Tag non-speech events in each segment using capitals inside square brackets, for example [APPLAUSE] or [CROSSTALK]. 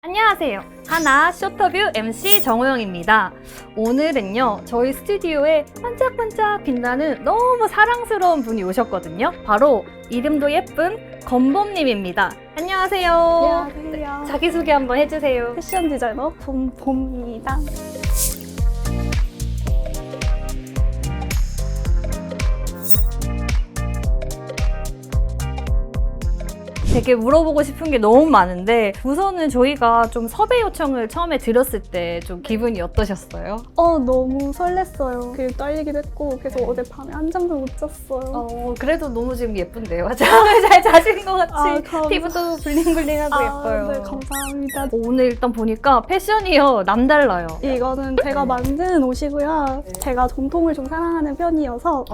안녕하세요. 하나 쇼터뷰 MC 정호영입니다. 오늘은요, 저희 스튜디오에 반짝반짝 빛나는 너무 사랑스러운 분이 오셨거든요. 바로 이름도 예쁜 건범님입니다. 안녕하세요. 안녕하세요. 자기소개 한번 해주세요. 패션 디자이너 봄봄입니다. 되게 물어보고 싶은 게 너무 많은데, 우선은 저희가 좀 섭외 요청을 처음에 드렸을 때 좀 기분이 어떠셨어요? 어 너무 설렜어요. 그 떨리기도 했고 그래서 어제 밤에 한 잠도 못 잤어요. 어, 그래도 너무 지금 예쁜데요. [LAUGHS] 잠을 잘 자신 것 같이. 아, 감사- 피부도 블링블링하고 아, 예뻐요. 네 감사합니다. 오늘 일단 보니까 패션이요 남달라요. 이거는 제가 만든 옷이고요. 제가 정통을 좀 사랑하는 편이어서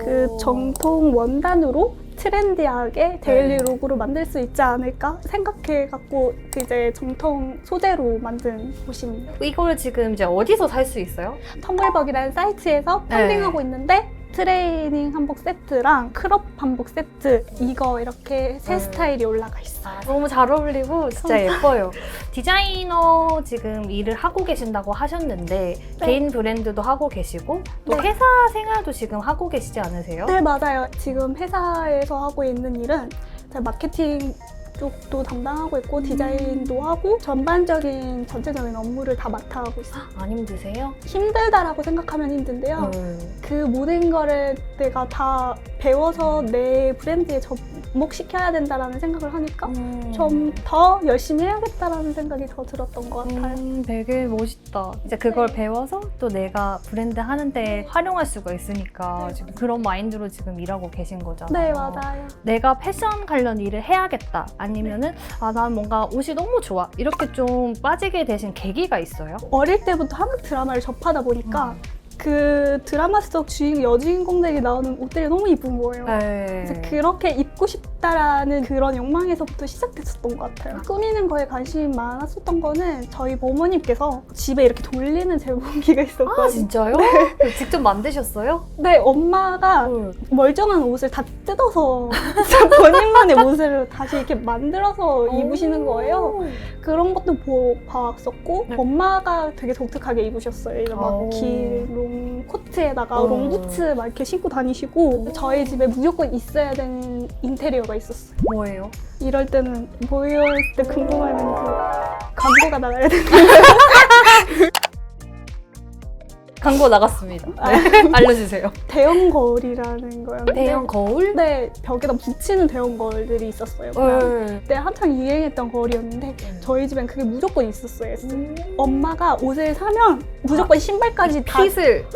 그 정통 원단으로 트렌디하게 데일리 룩으로 만들 수 있지 않을까 생각해 갖고 그 이제 정통 소재로 만든 옷입니다. 이걸 지금 이제 어디서 살 수 있어요? 텀블벅이라는 사이트에서 네. 펀딩하고 있는데 트레이닝 한복 세트랑 크롭 한복 세트 이거 이렇게 세 네. 스타일이 올라가 있어요. 너무 잘 어울리고 진짜 예뻐요. 디자이너 지금 일을 하고 계신다고 하셨는데 네. 개인 브랜드도 하고 계시고 또 네. 회사 생활도 지금 하고 계시지 않으세요? 네 맞아요. 지금 회사에서 하고 있는 일은 제가 마케팅 쪽도 담당하고 있고 음. 디자인도 하고 전반적인 전체적인 업무를 다 맡아가고 있어요. 안 힘드세요? 힘들다라고 생각하면 힘든데요. 음. 그 모든 거를 내가 다 배워서 내 브랜드에 접 목시켜야 된다라는 생각을 하니까 음. 좀더 열심히 해야겠다라는 생각이 더 들었던 것 같아요. 음, 되게 멋있다. 이제 그걸 네. 배워서 또 내가 브랜드 하는데 활용할 수가 있으니까 네. 지금 그런 마인드로 지금 일하고 계신 거잖아요. 네, 맞아요. 내가 패션 관련 일을 해야겠다. 아니면은 아, 난 뭔가 옷이 너무 좋아. 이렇게 좀 빠지게 되신 계기가 있어요? 어릴 때부터 한국 드라마를 접하다 보니까 음. 그 드라마 속 주인 여주인공들이 나오는 옷들이 너무 이쁜 거예요. 네. 그래서 그렇게 입고 싶다라는 그런 욕망에서부터 시작됐었던 것 같아요. 꾸미는 거에 관심이 많았었던 거는 저희 부모님께서 집에 이렇게 돌리는 제목기가 있었거든요. 아, 진짜요? 직접 만드셨어요? 네, 엄마가 헐. 멀쩡한 옷을 다 뜯어서 [LAUGHS] 본인만의 옷을 다시 이렇게 만들어서 입으시는 거예요. 그런 것도 보, 봐왔었고 네. 엄마가 되게 독특하게 입으셨어요. 이런 오. 막긴 롱 코트에다가 어. 롱부츠 막 이렇게 신고 다니시고 저희 집에 무조건 있어야 되는 인테리어가 있었어요. 뭐예요? 이럴 때는 뭐예요 때 궁금하면 그 광고가 나가야 되는 [LAUGHS] 광고 나갔습니다. 아. 네. [LAUGHS] 알려주세요. 대형 거울이라는 거였는데 대형 거울? 네, 벽에다 붙이는 대형 거울들이 있었어요. 헐. 그때 한창 유행했던 거울이었는데 저희 집엔 그게 무조건 있었어요. 음. 엄마가 옷을 사면 무조건 신발까지 다 핏을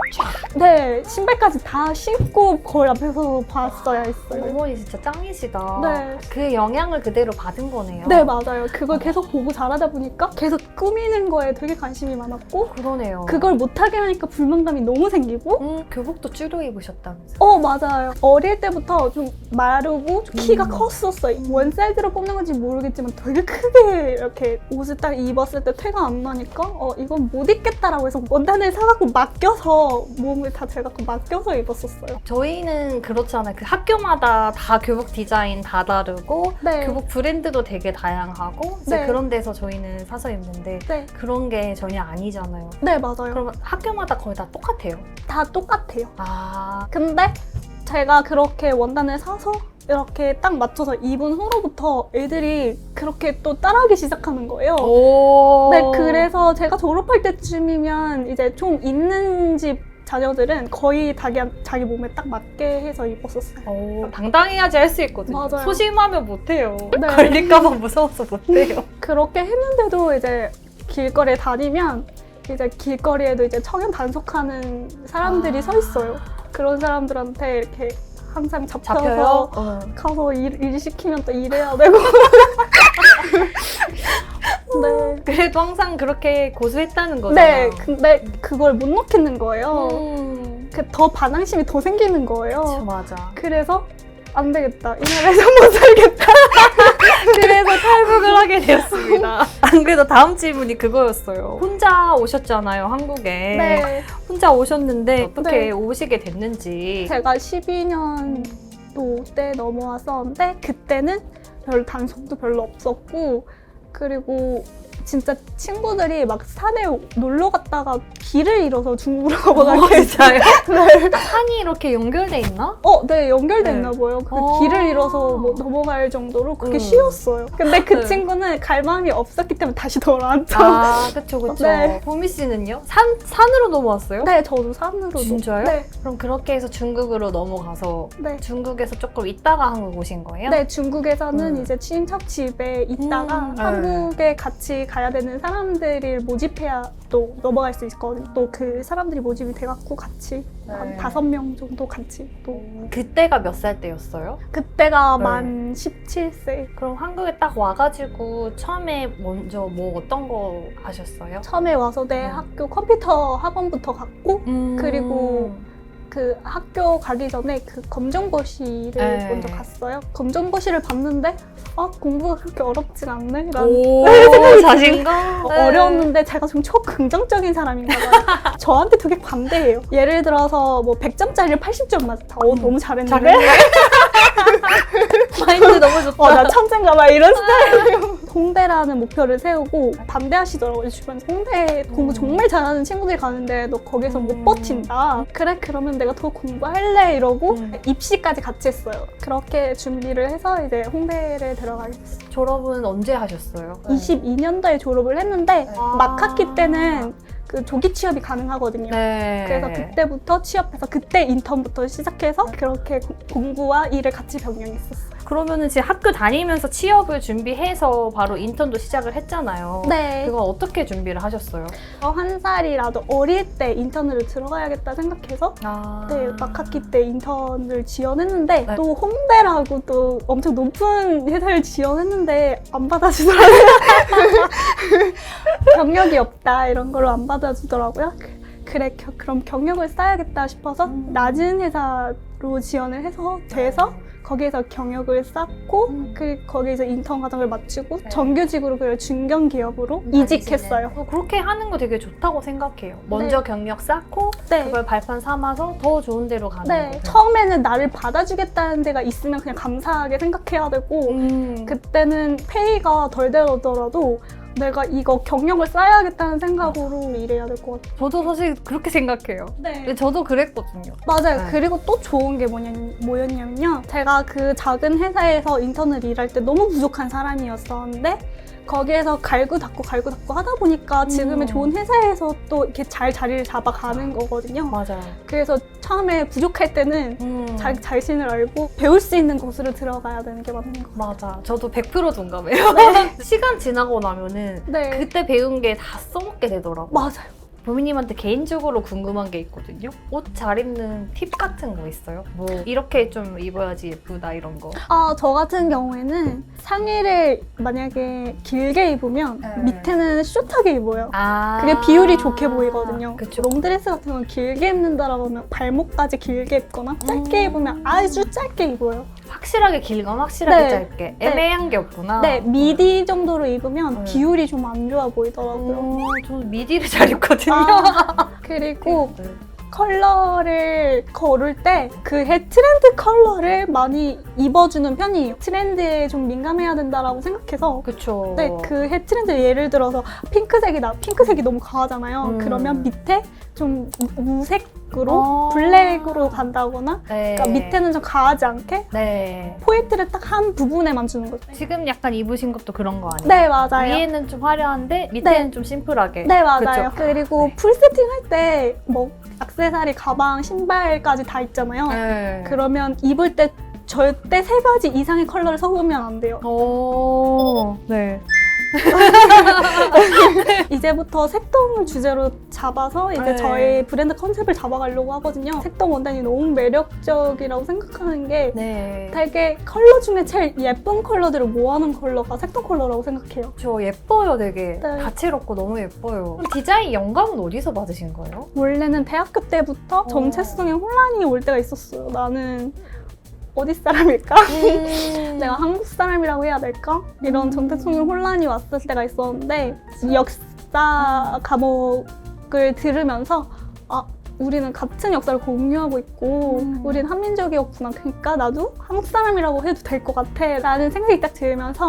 네, 신발까지 다 신고 거울 앞에서 봤어야 했어요. 어머니 진짜 짱이시다. 네. 그 영향을 그대로 받은 거네요. 네, 맞아요. 그걸 계속 보고 자라다 보니까 계속 꾸미는 거에 되게 관심이 많았고, 그러네요. 그걸 못하게 하니까 불만감이 너무 생기고, 음, 교복도 줄여 입으셨다면서. 어, 맞아요. 어릴 때부터 좀 마르고 키가 음. 컸었어요. 원 사이즈로 뽑는 건지 모르겠지만 되게 크게 이렇게 옷을 딱 입었을 때 태가 안 나니까, 어, 이건 못 입겠다라고 해서 원단을 사갖고 맡겨서 몸을 다 제가 그 맡겨서 입었었어요. 저희는 그렇잖아요. 그 학교마다 다 교복 디자인 다 다르고 네. 교복 브랜드도 되게 다양하고 이제 네. 그런 데서 저희는 사서 입는데 네. 그런 게 전혀 아니잖아요. 네, 맞아요. 그러면 학교마다 거의 다 똑같아요. 다 똑같아요. 아, 근데 제가 그렇게 원단을 사서 이렇게 딱 맞춰서 입은 후로부터 애들이 그렇게 또 따라하기 시작하는 거예요. 오. 네, 그래서 제가 졸업할 때쯤이면 이제 좀 있는 집 자녀들은 거의 자기, 자기 몸에 딱 맞게 해서 입었었어요. 오, 당당해야지 할 수 있거든요. 맞아요. 소심하면 못해요. 네. 걸릴까봐 무서워서 못해요. 그렇게 했는데도 이제 길거리에 다니면 이제 길거리에도 이제 청년 단속하는 사람들이 아. 서 있어요. 그런 사람들한테 이렇게 항상 잡혀서 잡혀요? 어. 가서 일, 일 시키면 또 일해야 되고. [LAUGHS] 네. 그래도 항상 그렇게 고수했다는 거잖아요. 네, 근데 그걸 못 놓겠는 거예요. 음. 그 더 반항심이 더 생기는 그쵸, 거예요. 맞아. 그래서 안 되겠다. 이 나라에서 못 살겠다. [LAUGHS] 그래서 탈북을 하게 되었습니다. 안 그래도 다음 질문이 그거였어요. 혼자 오셨잖아요, 한국에. 네. 혼자 오셨는데 어떻게 네. 오시게 됐는지. 제가 12년도 때 넘어왔었는데 그때는 별 단속도 별로 없었고 그리고 진짜 친구들이 막 산에 놀러 갔다가 길을 잃어서 중국으로 [LAUGHS] 넘어가게 어, 진짜요? 네. [LAUGHS] 산이 이렇게 연결돼 있나? 어, 네, 연결돼 네. 있나 봐요. 그 어. 길을 잃어서 뭐 넘어갈 정도로 그게 음. 쉬웠어요. 근데 그 네. 친구는 갈 마음이 없었기 때문에 다시 돌아왔죠. 아, 그쵸, 그쵸. 네. 보미 씨는요? 산, 산으로 넘어왔어요? 네, 저도 산으로. 진짜요? 네, 그럼 그렇게 해서 중국으로 넘어가서 네. 중국에서 조금 있다가 한국 오신 거예요? 네, 중국에서는 음. 이제 친척 집에 있다가 음, 네. 한국에 같이 가야 되는 사람들을 모집해야 또 넘어갈 수 있거든요. 또 그 사람들이 모집이 돼갖고 같이 네. 한 다섯 명 정도 같이 또 그때가 몇 살 때였어요? 그때가 네. 만 17세. 그럼 한국에 딱 와가지고 처음에 먼저 뭐 어떤 거 하셨어요? 처음에 와서 내 음. 학교 컴퓨터 학원부터 갔고 그리고 그 학교 가기 전에 그 검정고시를 네. 먼저 갔어요. 검정고시를 봤는데 아 공부가 그렇게 어렵진 않네. 라는 오, [LAUGHS] 자신감? 어, 어려웠는데 제가 좀 초긍정적인 사람인가 봐요. [LAUGHS] 저한테 되게 반대예요. 예를 들어서 뭐 100점짜리를 80점 맞았다. 어, 음. 너무 잘했는데. [LAUGHS] 마인드 너무 좋다. 어, 나 천재인가 봐. 이런 스타일이에요. 홍대라는 목표를 세우고 반대하시더라고요. 주변에서 홍대 공부 음. 정말 잘하는 친구들이 가는데 너 거기서 음. 못 버틴다. 그래, 그러면 내가 더 공부할래. 이러고 음. 입시까지 같이 했어요. 그렇게 준비를 해서 이제 홍대를 들어가게 됐어요. 졸업은 언제 하셨어요? 22년도에 졸업을 했는데 네. 아. 막학기 때는 그 조기 취업이 가능하거든요. 네. 그래서 그때부터 취업해서 그때 인턴부터 시작해서 그렇게 고- 공부와 일을 같이 병행했었어요. 그러면은 지금 학교 다니면서 취업을 준비해서 바로 인턴도 시작을 했잖아요. 네. 그건 어떻게 준비를 하셨어요? 어, 한 살이라도 어릴 때 인턴으로 들어가야겠다 생각해서 아. 네, 막학기 때 인턴을 지원했는데 네. 또 홍대라고 또 엄청 높은 회사를 지원했는데 안 받아주더라고요. [LAUGHS] 경력이 없다 이런 걸로 안 받아주더라고요. 그- 그래 겨- 그럼 경력을 쌓아야겠다 싶어서 음. 낮은 회사로 지원을 해서 돼서 거기에서 경력을 쌓고 음. 그 거기에서 인턴 과정을 마치고 네. 정규직으로 그 중견 기업으로 이직했어요. 어, 그렇게 하는 거 되게 좋다고 생각해요. 먼저 경력 쌓고 네. 그걸 발판 삼아서 더 좋은 데로 가는 네, 거. 처음에는 나를 받아주겠다는 데가 있으면 그냥 감사하게 생각해야 되고 음. 그때는 페이가 덜 되더라도 내가 이거 경력을 쌓아야겠다는 생각으로 일해야 될 것 같아요. 저도 사실 그렇게 생각해요. 네. 저도 그랬거든요. 맞아요. 네. 그리고 또 좋은 게 뭐냐, 뭐였냐면요. 제가 그 작은 회사에서 인턴을 일할 때 너무 부족한 사람이었었는데 거기에서 갈고 닦고 갈고 닦고 하다 보니까 지금의 음. 좋은 회사에서 또 이렇게 잘 자리를 잡아가는 거거든요. 맞아요. 그래서 처음에 부족할 때는 음. 자기 자신을 알고 배울 수 있는 곳으로 들어가야 되는 게 맞는 거. 맞아. 저도 100% 동감해요. [LAUGHS] 시간 지나고 나면은 네. 그때 배운 게 다 써먹게 되더라고요. 맞아요. 보미님한테 개인적으로 궁금한 게 있거든요. 옷 잘 입는 팁 같은 거 있어요? 뭐 이렇게 좀 입어야지 예쁘다 이런 거. 아, 저 같은 경우에는 상의를 만약에 길게 입으면 네. 밑에는 숏하게 입어요. 아 그게 비율이 좋게 보이거든요. 그쵸. 롱드레스 같은 건 길게 입는다라고 하면 발목까지 길게 입거나 짧게 음. 입으면 아주 짧게 입어요. 확실하게 길거나 확실하게 네. 짧게 네. 애매한 게 없구나. 네, 미디 정도로 입으면 네. 비율이 좀 안 좋아 보이더라고요. 어, 저는 미디를 잘 입거든요. 아, [LAUGHS] 그리고 네. 컬러를 고를 때 그 해 트렌드 컬러를 많이 입어주는 편이에요. 트렌드에 좀 민감해야 된다라고 생각해서 그쵸. 네, 그 해 트렌드 예를 들어서 핑크색이다. 핑크색이 너무 과하잖아요. 음. 그러면 밑에 좀 무- 무색으로 어. 블랙으로 간다거나 네. 그러니까 밑에는 좀 과하지 않게 네. 포인트를 딱 한 부분에만 주는 거죠. 지금 약간 입으신 것도 그런 거 아니에요? 네, 맞아요. 위에는 좀 화려한데 밑에는 네. 좀 심플하게. 네, 맞아요. 그리고 네. 풀 세팅 할 때뭐 액세서리, 가방, 신발까지 다 있잖아요. 네. 그러면 입을 때 절대 세 가지 이상의 컬러를 섞으면 안 돼요. 오. 네. [LAUGHS] 이제부터 색동을 주제로 잡아서 이제 네. 저희 브랜드 컨셉을 잡아가려고 하거든요. 색동 원단이 너무 매력적이라고 생각하는 게 네. 되게 컬러 중에 제일 예쁜 컬러들을 모아놓은 컬러가 색동 컬러라고 생각해요. 저 예뻐요, 되게. 네. 다채롭고 너무 예뻐요. 그럼 디자인 영감은 어디서 받으신 거예요? 원래는 대학교 때부터 어. 정체성에 혼란이 올 때가 있었어요. 나는 어디 사람일까? [LAUGHS] 내가 한국 사람이라고 해야 될까? 이런 음. 정체성에 혼란이 왔을 때가 있었는데 역사 과목을 들으면서 아 우리는 같은 역사를 공유하고 있고 음. 우린 한민족이었구나. 그러니까 나도 한국 사람이라고 해도 될 것 같아. 라는 생각이 딱 들면서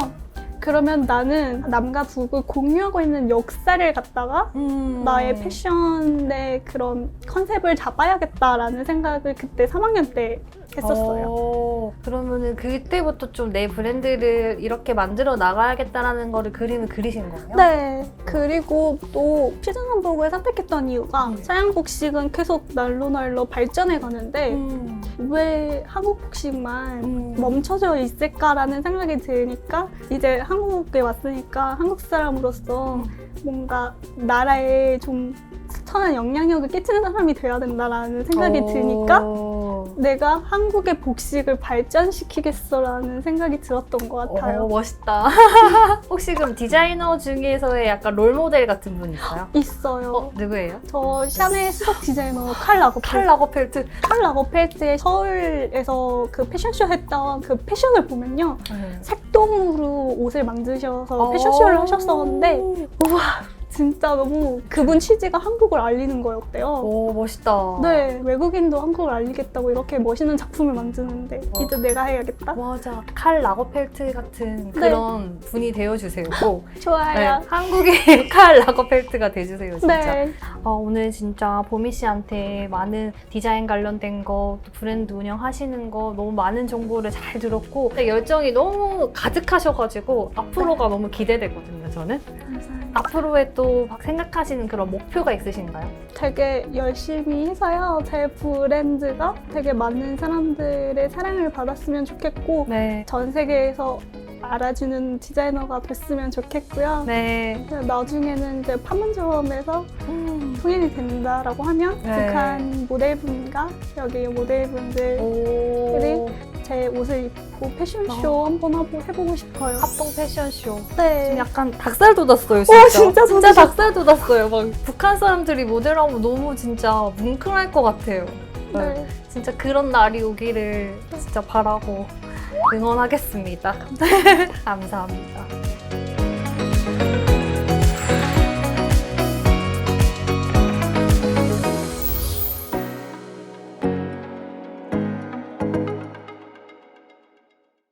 그러면 나는 남과 북을 공유하고 있는 역사를 갖다가 음. 나의 패션의 그런 컨셉을 잡아야겠다라는 생각을 그때 3학년 때 했었어요. 어, 그러면은 그때부터 좀 내 브랜드를 이렇게 만들어 나가야겠다라는 거를 그림을 그리신 거예요? 네. 그리고 또 피즈한복을 선택했던 이유가 음. 서양 복식은 계속 날로 날로 발전해 가는데 음. 왜 한국 복식만 음. 멈춰져 있을까라는 생각이 드니까 이제 한국에 왔으니까 한국 사람으로서 뭔가 나라에 좀 선한 영향력을 끼치는 사람이 돼야 된다라는 생각이 어. 드니까 내가 한국의 복식을 발전시키겠어라는 생각이 들었던 것 같아요. 어, 멋있다. [LAUGHS] 혹시 그럼 디자이너 중에서의 약간 롤 모델 같은 분 있어요? 있어요. 어, 누구예요? 저 샤넬 수석 디자이너 칼 라거펠트. 칼 라거펠트. 칼 라거펠트의 서울에서 그 패션쇼 했던 그 패션을 보면요. 네. 색동으로 옷을 만드셔서 패션쇼를 하셨었는데 우와 진짜 너무 그분 취지가 한국을 알리는 거였대요. 오, 멋있다. 네, 외국인도 한국을 알리겠다고 이렇게 멋있는 작품을 만드는데 어. 이제 내가 해야겠다. 맞아. 칼 라거펠트 같은 네. 그런 분이 되어주세요. 꼭. [LAUGHS] 네, 좋아요. 한국의 [LAUGHS] 칼 라거펠트가 돼주세요, 진짜. 네. 어, 오늘 진짜 보미 씨한테 많은 디자인 관련된 거, 또 브랜드 운영하시는 거 너무 많은 정보를 잘 들었고 열정이 너무 가득하셔가지고 앞으로가 너무 기대되거든요, 저는. 감사합니다. 앞으로의 또막 생각하시는 그런 목표가 있으신가요? 되게 열심히 해서요. 제 브랜드가 되게 많은 사람들의 사랑을 받았으면 좋겠고 네. 전 세계에서 알아주는 디자이너가 됐으면 좋겠고요. 네. 나중에는 이제 판문점에서 음. 통일이 된다라고 하면 네. 북한 모델분과 여기 모델분들 오. 제 옷을 입고 패션쇼 어. 한번 하고 해보고 싶어요. 합동 패션쇼. 네. 지금 약간 닭살 돋았어요, 진짜. 진짜 진짜 돋으셨- 닭살 돋았어요. 막 북한 사람들이 모델하면 너무 진짜 뭉클할 것 같아요. 네. 진짜 그런 날이 오기를 진짜 바라고 응원하겠습니다. [LAUGHS] 감사합니다.